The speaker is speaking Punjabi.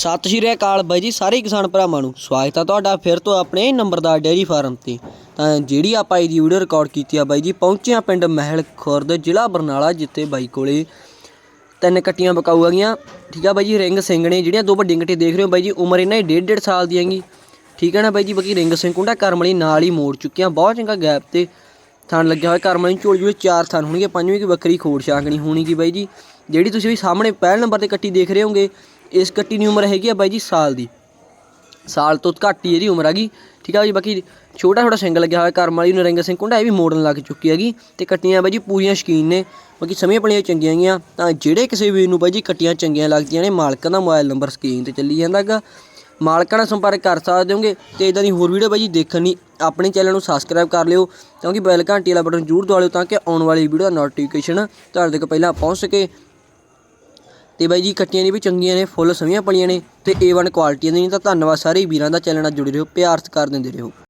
ਸਤਿ ਸ਼੍ਰੀ ਅਕਾਲ ਬਾਈ ਜੀ, ਸਾਰੇ ਕਿਸਾਨ ਭਰਾਵਾਂ ਨੂੰ ਸਵਾਗਤ ਹੈ ਤੁਹਾਡਾ ਫਿਰ ਤੋਂ ਆਪਣੇ ਨੰਬਰਦਾਰ ਡੇਅਰੀ ਫਾਰਮ ਤੇ। ਤਾਂ ਜਿਹੜੀ ਆਪਾਂ ਇਹਦੀ ਵੀਡੀਓ ਰਿਕਾਰਡ ਕੀਤੀ ਆ ਬਾਈ ਜੀ, ਪਹੁੰਚੇ ਆ ਪਿੰਡ ਮਹਿਲ ਖੁਰਦ, ਜ਼ਿਲ੍ਹਾ ਬਰਨਾਲਾ, ਜਿੱਥੇ ਬਾਈ ਕੋਲੇ ਤਿੰਨ ਕੱਟੀਆਂ ਬਕਾਊ ਹੈਗੀਆਂ। ਠੀਕ ਆ ਬਾਈ ਜੀ, ਰਿੰਗ ਸਿੰਘ ਨੇ ਜਿਹੜੀਆਂ ਦੋ ਵੱਡੀਆਂ ਕੱਟੀਆਂ ਦੇਖ ਰਹੇ ਹੋ ਬਾਈ ਜੀ, ਉਮਰ ਇਹਨਾਂ ਦੀ ਡੇਢ ਡੇਢ ਸਾਲ ਦੀ ਹੈਗੀ। ਠੀਕ ਹੈ ਨਾ ਬਾਈ ਜੀ, ਬਾਕੀ ਰਿੰਗ ਸਿੰਘ ਕੁੰਡਾ ਕਰਮਲੀ ਨਾਲ ਹੀ ਮੋੜ ਚੁੱਕੀਆਂ ਬਹੁਤ ਚੰਗਾ ਗੈਪ ਤੇ ਥਣ ਲੱਗਿਆ ਹੋਇਆ। ਕਰਮਲੀ ਝੋਲੀ ਝੋਲੀ ਚਾਰ ਥਣ ਹੋਣਗੇ, ਪੰਜਵੀਂ ਕੀ ਵੱਖਰੀ ਖੋੜ ਛਾਂਗਣੀ ਹੋਣੀ ਕੀ ਬਾਈ ਜੀ। ਜਿਹੜੀ ਤੁਸੀਂ ਵੀ ਸਾਹਮਣੇ ਪਹਿਲ ਨੰਬਰ ਤੇ ਕੱਟੀ ਦੇਖ ਰਹੇ ਹੋਗੇ ਇਸ ਕੱਟੀ ਦੀ ਉਮਰ ਹੈਗੀ ਆ ਬਾਈ ਜੀ ਸਾਲ ਦੀ। ਸਾਲ ਤੋਂ ਘੱਟ ਹੀ ਇਹਦੀ ਉਮਰ ਹੈਗੀ ਠੀਕ ਆ ਜੀ, ਬਾਕੀ ਛੋਟਾ ਛੋਟਾ ਸਿੰਗ ਲੱਗਿਆ ਹੋਇਆ, ਕਰਮ ਵਾਲੀ ਨਰਿੰਗ ਸਿੰਘ ਕੁੰਡਾ, ਇਹ ਵੀ ਮੋੜਨ ਲੱਗ ਚੁੱਕੀ ਹੈਗੀ। ਤੇ ਕੱਟੀਆਂ ਬਾਈ ਜੀ ਪੂਰੀਆਂ ਸ਼ਕੀਨ ਨੇ। ਬਾਕੀ ਸਮੇਂ ਪਲੀਆਂ ਚੰਗੀਆਂ ਗਈਆਂ। ਤਾਂ ਜਿਹੜੇ ਕਿਸੇ ਵੀਰ ਨੂੰ ਬਾਈ ਜੀ ਕੱਟੀਆਂ ਚੰਗੀਆਂ ਲੱਗਦੀਆਂ ਨੇ, ਮਾਲਕਾਂ ਦਾ ਮੋਬਾਈਲ ਨੰਬਰ ਸਕਰੀਨ ਤੇ ਚੱਲੀ ਜਾਂਦਾਗਾ ਮਾਲਕਾਂ ਨਾਲ ਸੰਪਰਕ ਕਰ ਸਕਦੇ ਹੋਗੇ ਤੇ ਇਦਾਂ ਦੀ ਹੋਰ ਵੀਡੀਓ ਬਾਈ ਜੀ ਦੇਖਣ ਲਈ ਆਪਣੇ ਚੈਨਲ ਨੂੰ ਸਬਸਕ੍ਰਾਈਬ ਕਰ ਲਿਓ। ਕਿਉਂਕਿ ਬੈਲ ਘੰਟੀ ਵਾਲਾ ਬਟਨ ਜ਼ਰੂਰ ਦਬਾ ਲਿਓ ਤਾਂ ਕਿ ਆਉਣ ਵਾਲੀ ਵੀਡੀਓ ਦਾ ਨੋਟੀਫਿਕੇਸ਼ਨ ਤੁਹਾਡੇ ਤੱਕ ਪਹਿਲਾਂ ਪਹੁੰਚ ਸਕੇ। ਤੇ ਬਾਈ ਜੀ ਕੱਟੀਆਂ ਨੇ ਵੀ ਚੰਗੀਆਂ ਨੇ, ਫੁੱਲ ਸਵੀਆਂ ਪਲੀਆਂ ਨੇ ਤੇ A1 ਕੁਆਲਿਟੀਆਂ ਦੀਆਂ ਨੇ, ਤਾਂ ਧੰਨਵਾਦ ਸਾਰੇ ਵੀਰਾਂ ਦਾ, ਚੈਨਲ ਨਾਲ ਜੁੜੇ ਰਹੋ, ਪਿਆਰ ਸਤਿਕਾਰ ਦਿੰਦੇ ਰਹੋ।